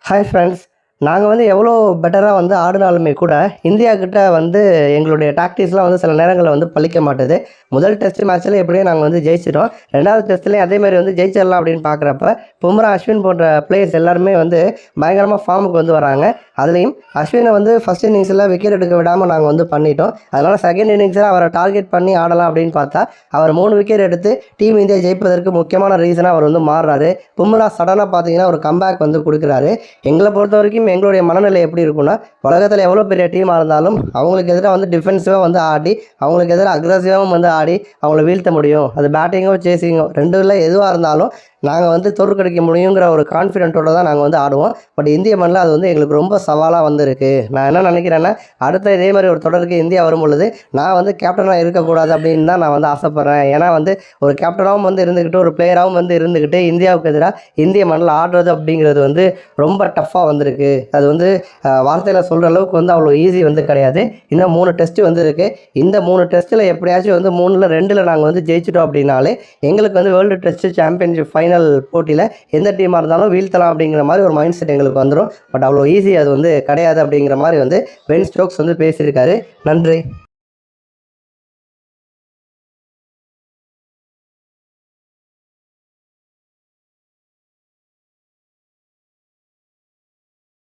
Hi friends நாங்கள் வந்து எவ்வளோ பெட்டராக வந்து ஆடினாலுமே கூட இந்தியா கிட்ட வந்து எங்களுடைய டாக்டிக்ஸ்லாம் வந்து சில நேரங்களில் வந்து பழிக்க மாட்டுது. முதல் டெஸ்ட் மேட்ச்சில் எப்படியும் நாங்கள் வந்து ஜெயிச்சிட்டோம். ரெண்டாவது டெஸ்ட்லேயும் அதே மாதிரி வந்து ஜெயிச்சிடலாம் அப்படின்னு பார்க்குறப்ப பும்ரா அஸ்வின் போன்ற பிளேயர்ஸ் எல்லாருமே வந்து பயங்கரமாக ஃபார்முக்கு வந்து வராங்க. அதுலேயும் அஸ்வினை வந்து ஃபஸ்ட் இன்னிங்ஸில் விக்கெட் எடுக்க விடாமல் நாங்கள் வந்து பண்ணிட்டோம். அதனால் செகண்ட் இன்னிங்ஸில் அவரை டார்கெட் பண்ணி ஆடலாம் அப்படின்னு பார்த்தா அவர் மூணு விக்கெட் எடுத்து டீம் இந்தியா ஜெயிப்பதற்கு முக்கியமான ரீசனாக அவர் வந்து மாறுறாரு. பும்ரா சடனாக பார்த்தீங்கன்னா ஒரு கம்பேக் வந்து கொடுக்குறாரு. எங்களை பொறுத்த வரைக்கும் எங்களுடைய மனநிலை எப்படி இருக்கும்னா உலகத்தில் எவ்வளோ பெரிய டீமாக இருந்தாலும் அவங்களுக்கு எதிராக வந்து டிஃபென்சிவாக வந்து ஆடி அவங்களுக்கு எதிராக அக்ரஸிவாகவும் வந்து ஆடி அவங்கள வீழ்த்த முடியும். அது பேட்டிங்கோ சேசிங்கோ ரெண்டுல எதுவாக இருந்தாலும் நாங்கள் வந்து தோற்கடிக்க முடியுங்கிற ஒரு கான்ஃபிடென்ட்டோட தான் நாங்கள் வந்து ஆடுவோம். பட் இந்திய மண்ணில் அது வந்து எங்களுக்கு ரொம்ப சவாலாக வந்திருக்கு. நான் என்ன நினைக்கிறேன்னா அடுத்த இதே மாதிரி ஒரு தொடருக்கு இந்தியா வரும் பொழுது நான் வந்து கேப்டனாக இருக்கக்கூடாது அப்படின்னு தான் நான் வந்து ஆசைப்பட்றேன். ஏன்னா வந்து ஒரு கேப்டனாகவும் வந்து இருந்துக்கிட்டு ஒரு பிளேயராகவும் வந்து இருந்துக்கிட்டு இந்தியாவுக்கு எதிராக இந்திய மண்ணில் ஆடுறது அப்படிங்கிறது வந்து ரொம்ப டஃப்பாக வந்திருக்கு. அது வந்து வார்த்தையில் சொல்கிற அளவுக்கு வந்து அவ்வளோ ஈஸி வந்து கிடையாது. இன்னும் மூணு டெஸ்ட்டு வந்து இந்த மூணு டெஸ்ட்டில் எப்படியாச்சும் வந்து மூணில் ரெண்டில் நாங்கள் வந்து ஜெயிச்சிட்டோம் அப்படின்னாலே எங்களுக்கு வந்து வேர்ல்டு டெஸ்ட் சாம்பியன்ஷிப் ஃபைனல் போட்டியில் எந்த டீமாக இருந்தாலும் வீழ்த்தலாம் அப்படிங்கிற மாதிரி ஒரு மைண்ட் செட் எங்களுக்கு வந்துடும் பட் அவ்வளோ ஈஸி அது வந்து கிடையாது அப்படிங்கிற மாதிரி வந்து பென் ஸ்டோக்ஸ் வந்து பேசியிருக்காரு. நன்றி.